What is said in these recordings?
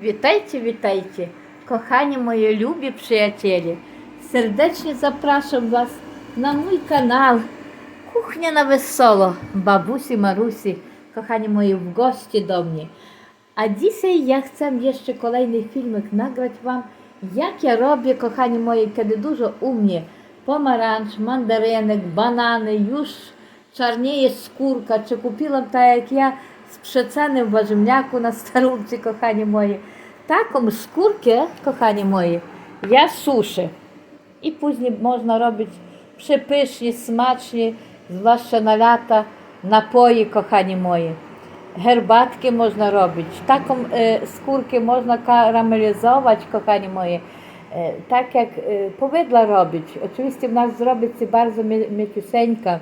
Вітайте, вітайте, кохані мої любі приятелі! Сердечно запрошую вас на мій канал Кухня на весело, бабусі Марусі, кохані мої в гості до мене. А dzisiaj ja chcę jeszcze kolejny filmik nagrać Wam, jak ja robię, kochani moi, kiedy dużo u mnie pomarańcz, mandarynek, banany, już czarnieje skórka, czy kupiłam tak jak ja z przecanym warzywniaku na starunce, kochanie moje. Taką skórkę, kochanie moje, ja suszę. I później można robić przepysznie, smacznie, zwłaszcza na lata, napoje, kochanie moje. Herbatkę można robić. Taką e, skórkę można karamelizować, kochanie moje. E, tak jak e, robić. Oczywiście w nas zrobić bardzo mięciusieńka,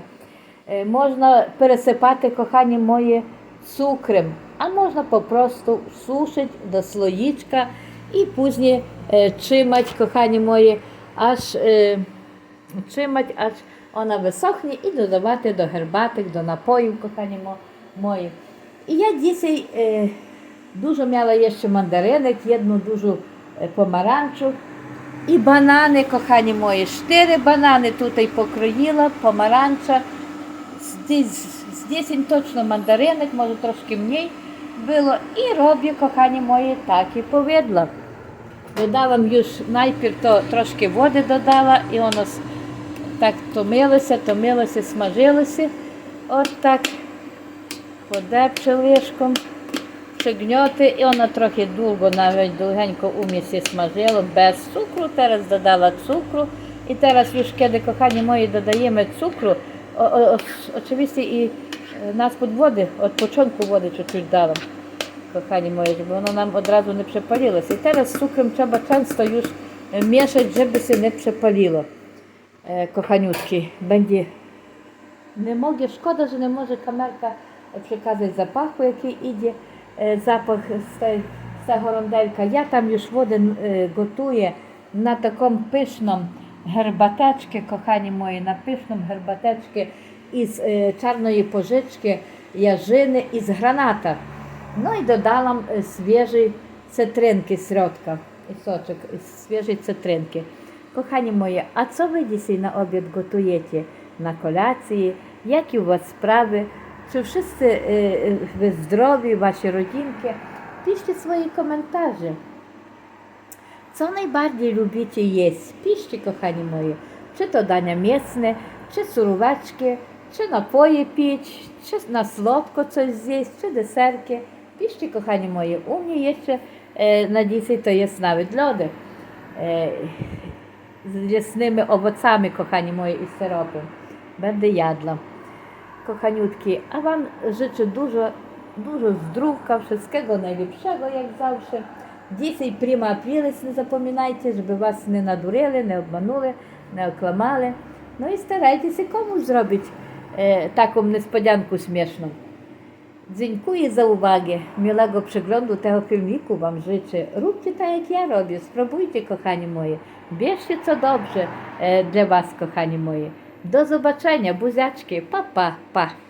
E, można przesypać, kochanie moje, цукром, а можна попросту сушити до слоїчка і пізніше е, чимать, кохані мої, аж е, чимать, аж вона висохне і додавати до гербатик, до напоїв, кохані мої. І я дійсно е, дуже є ще мандаринок, одну дуже е, помаранчу. І банани, кохані мої, чотири банани тут і покроїла, помаранча. Здесь, точно мандаринок, може трошки мені було. І роблю, кохані мої, так і повидло. Додала м'юш, найпір то трошки води додала, і воно так томилося, томилося, смажилося. От так подепче лишком, шигньоти, і воно трохи довго, навіть довгенько у місці смажило, без цукру. Зараз додала цукру. І зараз вішки, кохані мої, додаємо цукру очевидно, і е, нас підводить, від початку води чуть-чуть дала, кохані мої, щоб воно нам одразу не припалилося. І зараз з цукром треба часто ж е, мішати, щоб се не припалило. Е, Коханютки, бенді. Не можу, шкода, що не може камерка приказати запаху, який іде, запах з цього ронделька. Я там ж води готую на такому пишному Гербатечки, кохані мої, напишем гербатечки із е, чарної пожички, яжини із граната. Ну і додала е, свіжі цитринки сродка, і сочок із свіжої цитринки. Кохані мої, а що ви дійсно на обід готуєте на коляції? Які у вас справи? Чи всі е, ви здорові, ваші родинки? Пишіть свої коментарі. co najbardziej lubicie jeść. Piszcie, kochani moje, czy to dania mięsne, czy surowaczki, czy napoje pić, czy na słodko coś zjeść, czy deserki. Piszcie, kochani moje, u mnie jeszcze e, na dzisiaj to jest nawet lody e, z lesnymi owocami, kochani moje, i syropem. Będę jadła. Kochaniutki, a Wam życzę dużo, dużo zdrówka, wszystkiego najlepszego, jak zawsze. Дійсно, і пряма апрілець не запам'ятайте, щоб вас не надурили, не обманули, не окламали. Ну і старайтеся комусь зробити е, таку несподянку смішну. Dziękuję za uwagę. Miłego przeglądu tego filmiku Wam życzę. Róbcie tak, jak ja robię. Spróbujcie, kochani moje. Bierzcie, co dobrze e, dla Was, kochani moje. Do zobaczenia. Buziaczki. Pa, pa, pa.